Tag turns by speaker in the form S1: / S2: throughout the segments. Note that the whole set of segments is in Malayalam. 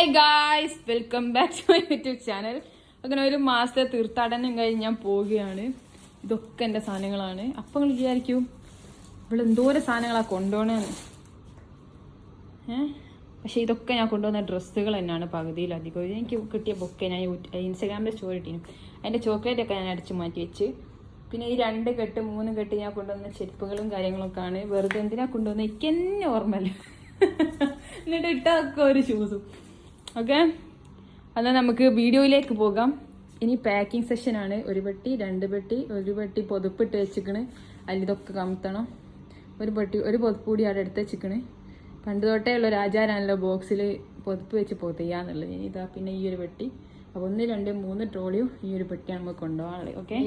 S1: Hi guys welcome back to my YouTube channel അങ്ങനെ ഒരു മാസത്തെ തീർത്ഥാടനം കഴിഞ്ഞ് ഞാൻ പോവുകയാണ്. ഇതൊക്കെ എന്റെ സാധനങ്ങളാണ്. അപ്പം നിങ്ങൾ വിചാരിക്കും ഇവിടെ എന്തോരം സാധനങ്ങളാണ് കൊണ്ടുപോകണമെന്ന് ഏഹ് പക്ഷേ ഇതൊക്കെ ഞാൻ കൊണ്ടുവന്ന ഡ്രസ്സുകൾ തന്നെയാണ് പകുതിയിലധികം എനിക്ക് കിട്ടിയ ബൊക്കെ ഞാൻ ഇൻസ്റ്റാഗ്രാമിൽ സ്റ്റോറി ഇട്ടിനും അതിന്റെ ചോക്ലേറ്റൊക്കെ ഞാൻ അടിച്ചു മാറ്റി വെച്ച്. പിന്നെ ഈ രണ്ട് കെട്ട് മൂന്ന് കെട്ട് ഞാൻ കൊണ്ടുവന്ന ചെരുപ്പുകളും കാര്യങ്ങളൊക്കെ ആണ് വെറുതെ എന്തിനാ കൊണ്ടുവന്നത് എനിക്ക് എന്നെ ഓർമ്മയില്ല. എന്നിട്ട് ഇട്ടൊക്കെ ഒരു ഷൂസും ഓക്കെ എന്നാൽ നമുക്ക് വീഡിയോയിലേക്ക് പോകാം. ഇനി പാക്കിംഗ് സെഷനാണ് ഒരു പെട്ടി രണ്ട് പെട്ടി ഒരു പെട്ടി പൊതുപ്പിട്ട് വെച്ചിക്കണ് അതിലിതൊക്കെ കമത്തണം. ഒരു പെട്ടി ഒരു പൊതുപ്പ് കൂടി അവിടെ എടുത്ത് വെച്ചിക്കണ് പണ്ട് തൊട്ടേ ഉള്ള ഒരു ആചാരമാണല്ലോ ബോക്സിൽ പൊതുപ്പ് വെച്ച് പൊതിയാന്നുള്ളത് ഇനി ഇതാ പിന്നെ ഈ ഒരു പെട്ടി. അപ്പോൾ ഒന്ന് രണ്ട് മൂന്ന് ട്രോളിയും ഈ ഒരു പെട്ടിയാണ് നമുക്ക് കൊണ്ടുപോകാനുള്ളത്. ഓക്കെ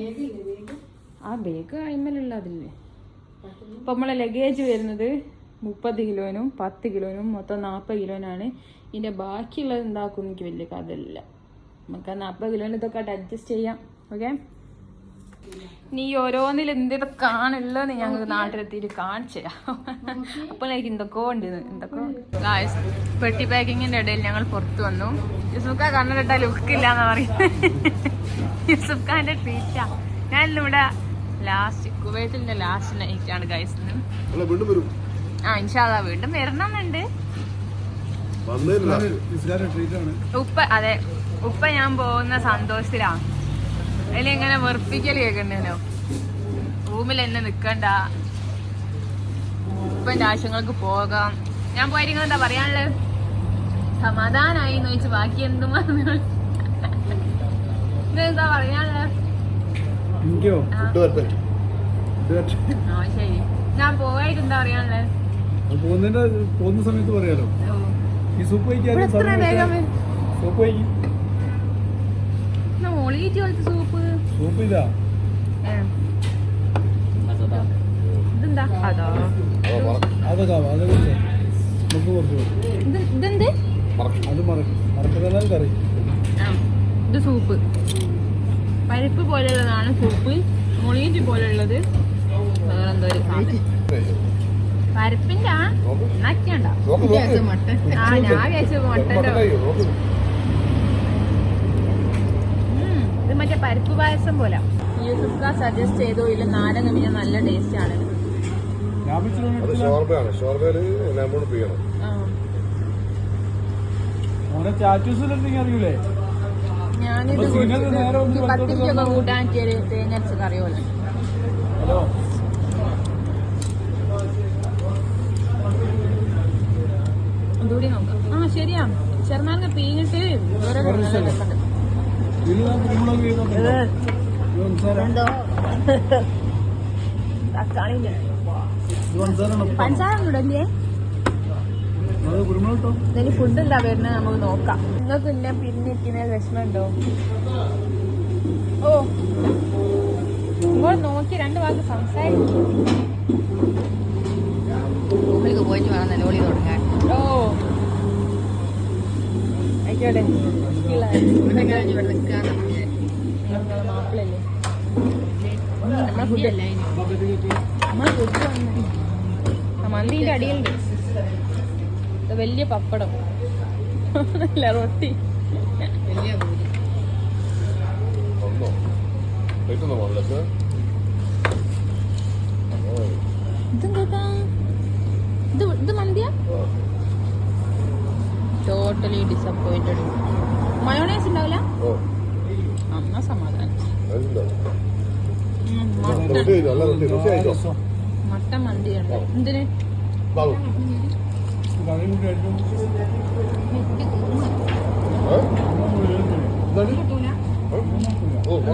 S1: ആ ബേഗ് അയിമലുള്ള അതില്ലേ? അപ്പം നമ്മളെ ലഗേജ് വരുന്നത് മുപ്പത് കിലോനും പത്ത് കിലോനും മൊത്തം നാൽപ്പത് കിലോനാണ്. ഇതിന്റെ ബാക്കിയുള്ളത് എന്താക്കും എനിക്ക് വലിയ കഥയില്ല. നമുക്ക് ആ നാൽപ്പത് കിലോന് ഇതൊക്കെ അഡ്ജസ്റ്റ് ചെയ്യാം. ഓക്കെ നീ ഓരോന്നിൽ എന്തൊക്കെ കാണുള്ളതെന്ന് ഞങ്ങൾ നാട്ടിലെത്തിയിട്ട് കാണിച്ചു തരാം. അപ്പോൾ എനിക്ക് എന്തൊക്കെയോ ഉണ്ട് എന്തൊക്കെയോ ഗായ്സ് പെട്ടി പാക്കിങ്ങിന്റെ ഇടയിൽ ഞങ്ങൾ പുറത്ത് വന്നു. യൂസുഫ് ഖാൻ കണ്ണിലിട്ട ലുക്ക് ഇല്ല എന്ന് പറയുന്നത് യൂസുഫ് ഖാന്റെ ട്രീറ്റാ ഞാൻ ഇവിടെ ലാസ്റ്റ് കുവൈത്തിന്റെ ലാസ്റ്റ് നൈറ്റാണ് ഗൈസ്
S2: വീണ്ടും വരും.
S1: ആ ഇൻഷാല്ല വീണ്ടും വരണമെന്നുണ്ട്. ഉപ്പ അതെ ഉപ്പ ഞാൻ പോകുന്ന സന്തോഷത്തിലാ. അതിൽ ഇങ്ങനെ വെറുപ്പിക്കൽ കേൾക്കണ്ടല്ലോ. റൂമിൽ എന്നെ നിക്കണ്ട. ഉപ്പന്റെ ആവശ്യങ്ങൾക്ക് പോകാം. ഞാൻ പോയിരിക്കുന്നത് എന്താ പറയാനുള്ളത്? സമാധാനായി എന്ന് വെച്ച് ബാക്കി എന്തും പറഞ്ഞു. എന്താ പറയാനുള്ളത്. ഞാൻ പോവായിട്ട് എന്താ പറയാനുള്ളത്?
S3: പോകുന്നതിന്റെ പോകുന്ന സമയത്ത് പറയാലോ. ഈ സൂപ്പ് കഴിക്കാൻ സൂപ്പ് കഴിക്കും
S1: സൂപ്പ്?
S3: സൂപ്പ് ഇതാ.
S1: ഇതെന്താ? അതോ.
S3: അതൊക്കെ ആവാം. അതൊക്കെ ഇല്ലേ? നമുക്ക് കുറച്ച്
S1: ഇത് ഇതെന്ത്?
S3: അത് മറക്കും. മറക്കുന്നതാണ് കറി.
S1: ഇത് സൂപ്പ്. പരിപ്പ് പോലെയുള്ളതാണ് സൂപ്പ്. മുളീറ്റ് പോലെയുള്ളത്. വേറെ എന്തോ ഒരു സാധനം. പരിപ്പിന്റെ ആ നക്കണ്ട
S2: നോക്ക് നോക്ക്.
S1: ആ ഞാൻ വിചാരിച്ചു മട്ടന്റെ ഉം, ഇത് മറ്റേ പരിപ്പ് പായസം പോലെ. യൂസുഫ് സജസ്റ്റ് ചെയ്തോ ഇല്ല നാരങ്ങ പിന്നെ നല്ല ടേസ്റ്റ് ആണ്.
S2: അത് ഷോർബയാണ്. ഷോർബയിൽ ലെമൺ
S3: ചാറ്റൂസിലുണ്ടെങ്കിൽ അറിയൂലേ?
S1: ഞാനിത് പത്തിരിക്കൊക്കെ? കൂട്ടാൻ തേങ്ങ അരച്ച
S3: ഹലോ?
S1: ഒന്നുകൂടി നോക്കാം. ആ ശരിയാ. ചെറുനാരങ്ങ പീഞ്ഞിട്ട് വേറെ ഒന്നും ഇടല്ലേ ഇതിന് ഫുഡ് എന്താ വരുന്നത് നമുക്ക് നോക്കാം. നിങ്ങൾക്ക് പിന്നെ പിന്നിരിക്കുന്ന വിഷമമുണ്ടോ ഓ. നോക്കി രണ്ട് വാക്ക് സംസാരിക്കും.
S4: റൂമിലേക്ക് പോയിട്ട് വേണം നിലവിളി തുടങ്ങാൻ.
S1: ഓ. ആയിക്കോട്ടെ.
S4: ഇവിടെ
S1: നിങ്ങളെ മാപ്പിളല്ലേ? മന്തിന്റെ അടിയുണ്ട് ഇത് വലിയ പപ്പടം. അല്ല റൊട്ടി.
S4: വലിയ ഇതും
S2: വന്നോ കഴിക്കുന്നോ മോളിലേക്ക്
S1: ഇതെന്താ ഇത് ഇത് മന്തിയാ ടോട്ടലി ഡിസപ്പോയിന്റഡ് മയോണൈസ് ഉണ്ടാവില്ല? അമ്മ സമാധാനം. മട്ടൻ. മന്തിയുണ്ട്. എന്തിന്?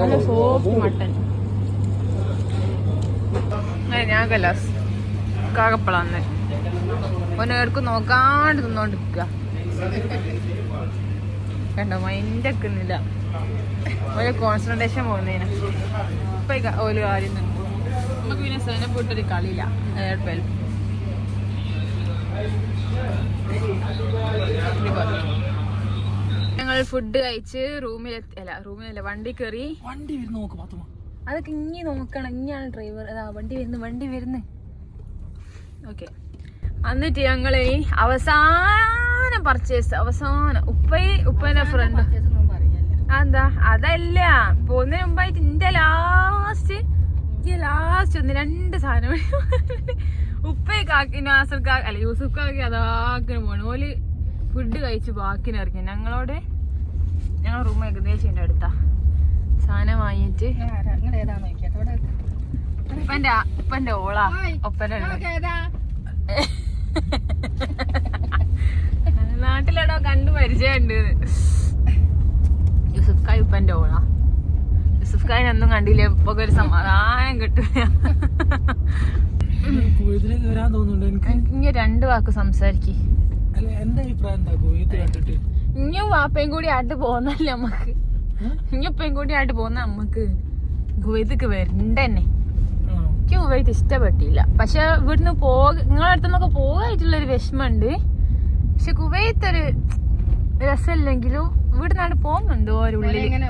S1: നല്ല സോഫ്റ്റ് മട്ടൻ. ഞാൻ കലാസ്. കാകപ്പളാന്ന് ഓനെ നോക്കാണ്ട് തിന്നോണ്ട് നിൽക്കുക കണ്ടോ മൈൻഡ് വെക്കുന്നില്ല ഒരു കോൺസെൻട്രേഷൻ പോകുന്നതിന് ഇപ്പൊ ഒരു കാര്യം നമുക്ക് പിന്നെ സേന പോയിട്ടൊരു കളിയില്ല. എയർപെൽ ഞങ്ങൾ ഫുഡ് കഴിച്ച് റൂമിൽ അല്ല റൂമിലല്ല വണ്ടി കയറി
S3: വണ്ടി
S1: അതൊക്കെ ഇനി നോക്കണം. ഇനിയാണ് ഡ്രൈവർ അതാ വണ്ടി വരുന്നു വണ്ടി വരുന്നു. ഓക്കെ എന്നിട്ട് ഞങ്ങൾ ഈ അവസാന പർച്ചേസ് അവസാനം ഉപ്പയെ ഉപ്പന്റെ ഫ്രണ്ട് എന്താ അതല്ല. പോകുന്നതിന് മുമ്പായിട്ട് എന്റെ ലാസ്റ്റ് ലാസ്റ്റ് ഒന്ന് രണ്ട് സാധനം. ഉപ്പയെ കാക്കി നാസർ കാ അല്ല യൂസുഫ് കാക്കി അതാക്കിന് പോണു ഓൽ ഫുഡ് കഴിച്ച് ബാക്കിനിറങ്ങി ഞങ്ങളോട് ഞങ്ങൾ റൂം ഏകദേശം എന്റെ അടുത്താ. സാധനം വാങ്ങിയിട്ട് ഉപ്പന്റെ ഉപ്പന്റെ ഓളാ.
S4: ഒപ്പന
S1: നാട്ടിലെടോ കണ്ടു പരിചയമുണ്ട് യൂസുഫ് ഖായ് ഉപ്പന്റെ ഓളാ യൂസുഫ് ഖായിനൊന്നും കണ്ടില്ല ഇപ്പൊ ഒരു സമാധാനം കിട്ടില്ല ഇങ്ങനെ രണ്ട് വാക്ക് സംസാരിക്കേ. ഇനിയും വാപ്പയും കൂടി ആയിട്ട് പോന്നല്ലേ നമ്മക്ക്. ഇനി ഉപ്പയും കൂടി ആയിട്ട് പോന്ന നമ്മക്ക്. ഗുവൈതക്ക് വരണ്ടെന്നെ. എനിക്ക് കുവൈത്ത് ഇഷ്ടപ്പെട്ടില്ല. പക്ഷെ ഇവിടുന്ന് പോക നിങ്ങളുടെ അടുത്തുനിന്നൊക്കെ പോകായിട്ടുള്ളൊരു വിഷമമുണ്ട്. പക്ഷെ കുവൈത്ത് ഒരു രസമില്ലെങ്കിലും ഇവിടുന്നാണ് പോകുന്നുണ്ട് ഓരുള്ളിൽ
S4: ഉള്ളിൽ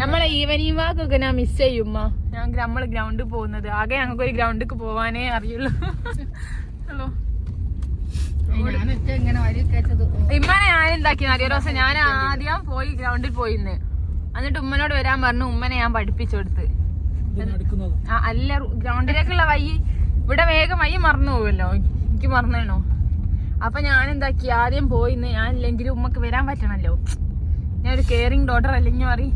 S1: നമ്മളെ ഈവനിങ് വാക്ക് ഒക്കെ ഞാൻ മിസ് ചെയ്യുമ്മ. ഞാൻ നമ്മൾ ഗ്രൗണ്ടിൽ പോകുന്നത്. ആകെ ഞങ്ങൾക്ക് ഒരു ഗ്രൗണ്ടിൽ പോവാനേ അറിയുള്ളൂ. ഹലോ. ഇമ്മനെ ഞാൻ എന്താക്കി അറിയോ? ദിവസം ഞാൻ ആദ്യം പോയി ഗ്രൗണ്ടിൽ പോയിന്ന്. എന്നിട്ട് ഉമ്മനോട് വരാൻ പറഞ്ഞു. ഉമ്മനെ ഞാൻ പഠിപ്പിച്ചു കൊടുത്ത്. അല്ല ഗ്രൗണ്ടിലേക്കുള്ള വഴി ഇവിടെ വേഗം വഴി മറന്നു പോവല്ലോ. എനിക്ക് മറന്നേണോ? അപ്പൊ ഞാൻ എന്താക്കി ആദ്യം പോയിന്ന് ഞാൻ ഇല്ലെങ്കിലും ഉമ്മക്ക് വരാൻ പറ്റണല്ലോ. ഞാൻ ഒരു കെയറിങ് ഡോട്ടർ അല്ലെങ്കിൽ മാറി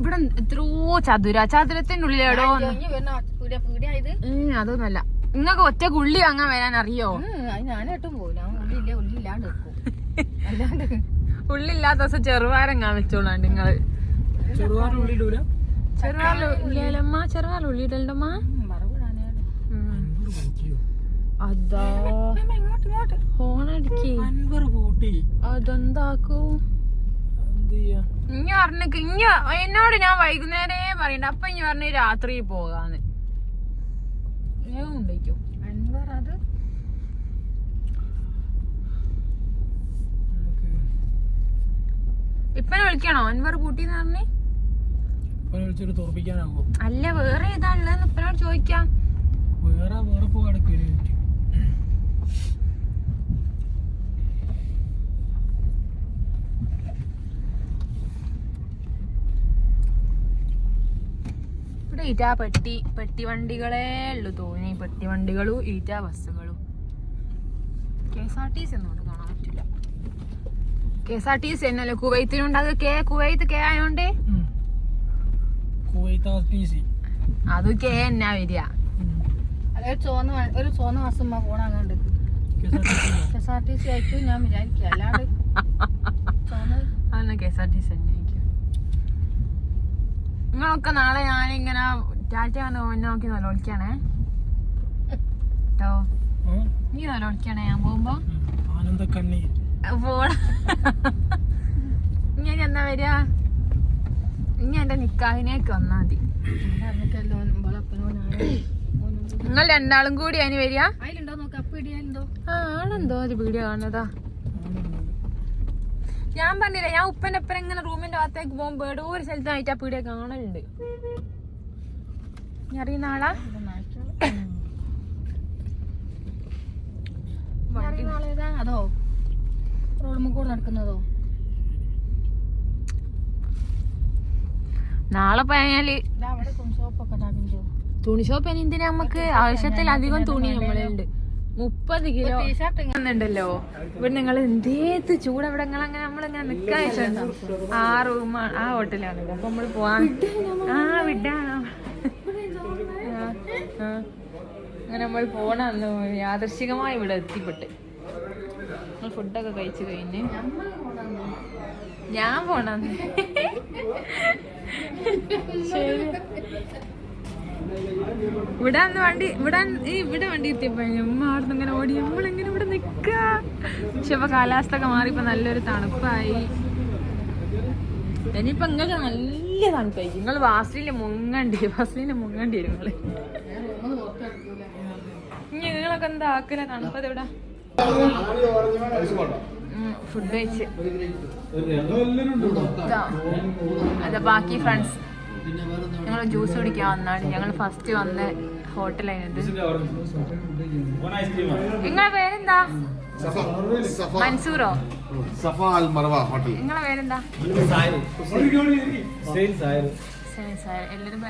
S1: ഇവിടെ എത്രയോ ചതുര. ചതുരത്തിന്റെ ഉള്ളിലേടോ അതൊന്നുമല്ല നിങ്ങൾക്ക് ഒറ്റ ഉള്ളി വാങ്ങാൻ വരാൻ അറിയോ
S4: ഞാനൊട്ടും പോയില്ല
S1: ഉള്ളില്ലാത്ത ദിവസം ചെറുവാരം കാണിച്ചോളാണ്ട് നിങ്ങൾ.
S3: ചെറുവാരം ഉള്ളിടൂല?
S1: അതാ. ഹോണടിക്ക്. അതെന്താക്കൂ? ഇഞ്ഞ പറഞ്ഞിക്ക് ഇഞ്ഞ എന്നോട് ഞാൻ വൈകുന്നേരേ പറയണ്ട. അപ്പൊ ഇഞ്ഞ പറഞ്ഞ രാത്രി പോകാന്ന്. ഇപ്പൊ കൊണ്ടുപോയിക്കോ
S4: അൻവർ അത്?
S3: നമുക്ക്
S1: ഇപ്പനെ വിളിക്കണോ? അൻവർ കൂട്ടിന്ന് പറഞ്ഞേ?
S3: വിളിച്ചിട്ട് തോർപ്പിക്കാനാവോ
S1: അല്ല വേറെ ഏതാണുള്ളതെന്ന് ഉപ്പനോട് ചോദിക്കാം.
S3: വേറെ വേറെ ഒരു
S1: ഇവിടെ ഈറ്റാ പെട്ടി പെട്ടി വണ്ടികളേ ഉള്ളു തോന്നി പെട്ടി വണ്ടികളും ഈറ്റാ ബസ്സുകളും. K S R T C ഒന്നും കാണാൻ പറ്റില്ല. K S R T C എന്നല്ലേ കുവൈത്തിനുണ്ട് അത് കെ കുവൈത്ത് കെ ആയോണ്ട്?
S3: കുവൈത്ത് ആർ ടി സി
S1: അത് കെ എന്നാ വരിക.
S4: ഒരു ചോന്ന ഒരു ചോന്ന മാസം പോണാങ്ങാണ്ട്
S3: K S R T C
S4: ആയിരിക്കും ഞാൻ വിചാരിക്കുക അല്ലാണ്ട് ചോന്ന
S1: K S R T C തന്നെ നിങ്ങളൊക്കെ നാളെ ഞാനിങ്ങനെ ടാറ്റ വന്ന് നോക്കി നിലവിളിക്കണേ. കേട്ടോ നീ നിലവിളിക്കണേ? ഞാൻ പോകുമ്പോ?
S3: ആനന്ദക്കണ്ണി.
S1: പോണ. ഇനി എന്നാ വരിക? ഇനി എന്റെ നിക്കാഹിനേക്ക് വന്നാ മതി. നിങ്ങൾ രണ്ടാളും കൂടി അതിന് വരിക? ആണെന്തോ ഒരു വീഡിയോ കാണുന്നതാ. ഞാൻ പറഞ്ഞില്ല ഞാൻ ഉപ്പന്റെ എങ്ങനെ ഇങ്ങനെ റൂമിന്റെ ഭാഗത്തേക്ക് പോകുമ്പോ ഏടോ ഒരു സ്ഥലത്തായിട്ട് ആ പീടിയ കാണലുണ്ട്. നീ അറിയുന്ന ആളാ?
S4: അതോ റോഡ് കൂടെ നടക്കുന്നതോ?
S1: നാളെ
S4: പോയാൽ
S1: തുണി ഷോപ്പ് എന്തിനാ നമുക്ക് ആവശ്യത്തിലധികം തുണി നമ്മളുണ്ട്. മുപ്പത് കിലോ ഉണ്ടല്ലോ ഇവിടെ നിങ്ങൾ എന്തേത് ചൂട് അവിടെ അങ്ങനെ നമ്മളിങ്ങനെ നിൽക്കാൻ വെച്ചിട്ടുണ്ടോ ആ റൂം ആ ഹോട്ടലാണ് അപ്പൊ നമ്മൾ പോവാൻ ആ വിടാണോ അങ്ങനെ നമ്മൾ പോണന്ന് യാദർശികമായി ഇവിടെ എത്തിപ്പെട്ട്. നമ്മൾ ഫുഡൊക്കെ കഴിച്ചു കഴിഞ്ഞ്. ഞാൻ ശരി. ഇവിടെ അന്ന് വണ്ടി ഇവിടെ ഇവിടെ വണ്ടി എത്തിയപ്പോ ഉമ്മ അവിടെ ഇങ്ങനെ ഓടി നമ്മളിങ്ങനെ ഇവിടെ നിക്ക. പക്ഷെ ഇപ്പൊ കാലാവസ്ഥ ഒക്കെ മാറി ഇപ്പൊ നല്ലൊരു തണുപ്പായി. ഇനിയിപ്പൊ നിങ്ങൾക്ക് നല്ല തണുപ്പായി നിങ്ങൾ വാസ്ലിന് മുങ്ങണ്ടി വാസ്ലിന് മുങ്ങണ്ടി വരും നിങ്ങൾ നിങ്ങളൊക്കെ എന്താ ആക്കല? തണുപ്പത് ഇവിടെ ഫുഡ് കഴിച്ച്. അത് അതാ ബാക്കി ഫ്രണ്ട്സ് ഞങ്ങൾ ജ്യൂസ് കുടിക്കാൻ വന്നാണ്. ഞങ്ങൾ ഫസ്റ്റ് വന്ന ഹോട്ടലായത് നിങ്ങളെ പേരെന്താ? മൻസൂറോ?
S2: സഫ അൽ മറവ ഹോട്ടൽ
S1: നിങ്ങളെ പേരെന്താ? സാർ എല്ലാവരും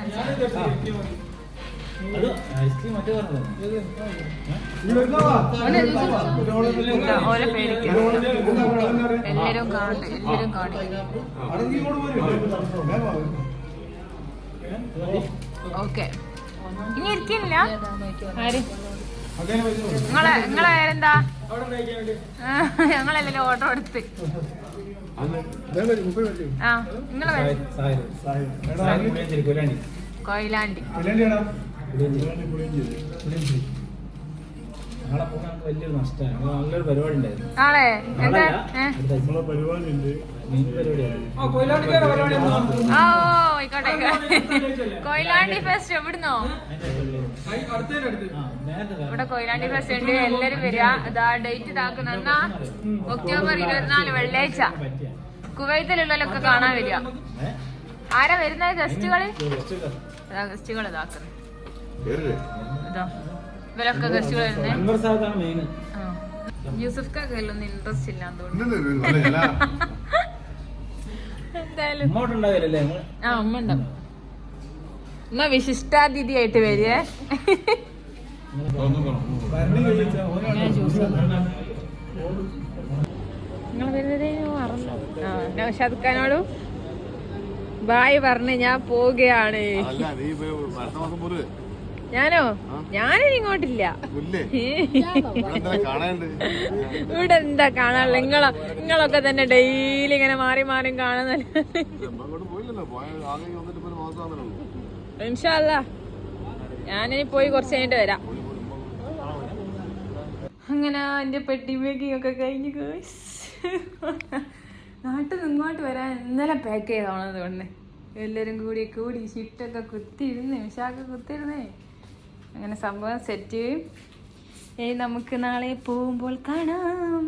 S1: ഓരോ പേരൊക്കെ എല്ലാവരും കാണട്ടെ എല്ലാവരും കാണും ഓക്കെ. ഇനി ഇരിക്കില്ല ആര്? നിങ്ങളെ നിങ്ങളെ പേരെന്താ ഞങ്ങളെല്ലാം ഓർഡർ എടുത്ത് ആ നിങ്ങളെ കൊയിലാണ്ടി.
S3: നാളെ പോകാൻ നമുക്ക് വലിയൊരു നഷ്ടമാണ് നല്ലൊരു പരിപാടി ഉണ്ടായിരുന്നു.
S1: നാളെ എന്താ? ഏ?
S3: നമ്മളെ പരിപാടി ഉണ്ട് മെയിൻ പരിപാടിയാണ്.
S1: ആ ഓ ആയിക്കോട്ടെ. ആയിക്കോട്ടെ. കൊയിലാണ്ടി ഫെസ്റ്റ് എവിടുന്നോ? ഇവിടെ കൊയിലാണ്ടി ഫെസ്റ്റ് ഉണ്ട്. എല്ലാരും വരിക. ഇതാ ഡേറ്റ് ഇതാക്കുന്ന ഒക്ടോബർ ഇരുപത്തിനാല് വെള്ളിയാഴ്ച. കുവൈത്തിലുള്ളവരൊക്കെ കാണാൻ വരിക. ആരാ വരുന്നത്? ഗസ്റ്റുകൾ? ഗസ്റ്റുകൾ ഇതാക്കുന്നു ഇതാ ഇവരൊക്കെ ഗസ്റ്റുകൾ വരുന്നേ
S3: അൻവർ സാദാണ് മെയിൻ
S1: ആ. യൂസഫ് ഇൻട്രസ്റ്റ് എന്തായാലും. ആ അമ്മ ഉണ്ടാവും. വിശിഷ്ടാതിഥിയായിട്ട് വരികേ. നിങ്ങൾ വരുന്നതേ ബായ് പറഞ്ഞ് ഞാൻ പോവുകയാണ്. ഞാനോ? ഞാനും ഇങ്ങോട്ടില്ല. ഇവിടെ എന്താ കാണാനുള്ള നിങ്ങളോ? നിങ്ങളൊക്കെ തന്നെ ഡെയിലി ഇങ്ങനെ മാറി മാറി കാണുന്നല്ലേ ഇൻഷല്ല ഞാനിനി പോയി കുറച്ച് കഴിഞ്ഞിട്ട് വരാം. അങ്ങനെ എന്റെ പെട്ടി മേക്കിംഗ് ഒക്കെ കഴിഞ്ഞു. നാട്ടിൽ നിന്ന് ഇങ്ങോട്ട് വരാൻ ഇന്നലെ പാക്ക് ചെയ്തോണത് കൊണ്ട് എല്ലാവരും കൂടി കൂടി ഷിഫ്റ്റൊക്കെ കുത്തിയിരുന്നേ വിശാഖ കുത്തിയിരുന്നേ. അങ്ങനെ സംഭവം സെറ്റ് ഏയ് നമുക്ക് നാളെ പോകുമ്പോൾ കാണാം.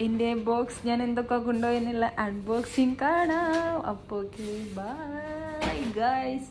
S1: എന്റെ ബോക്സ് ഞാൻ എന്തൊക്കെ കൊണ്ടുപോയെന്നുള്ള അൺബോക്സിങ് കാണാം. അപ്പോൾ ബൈ ഗൈസ്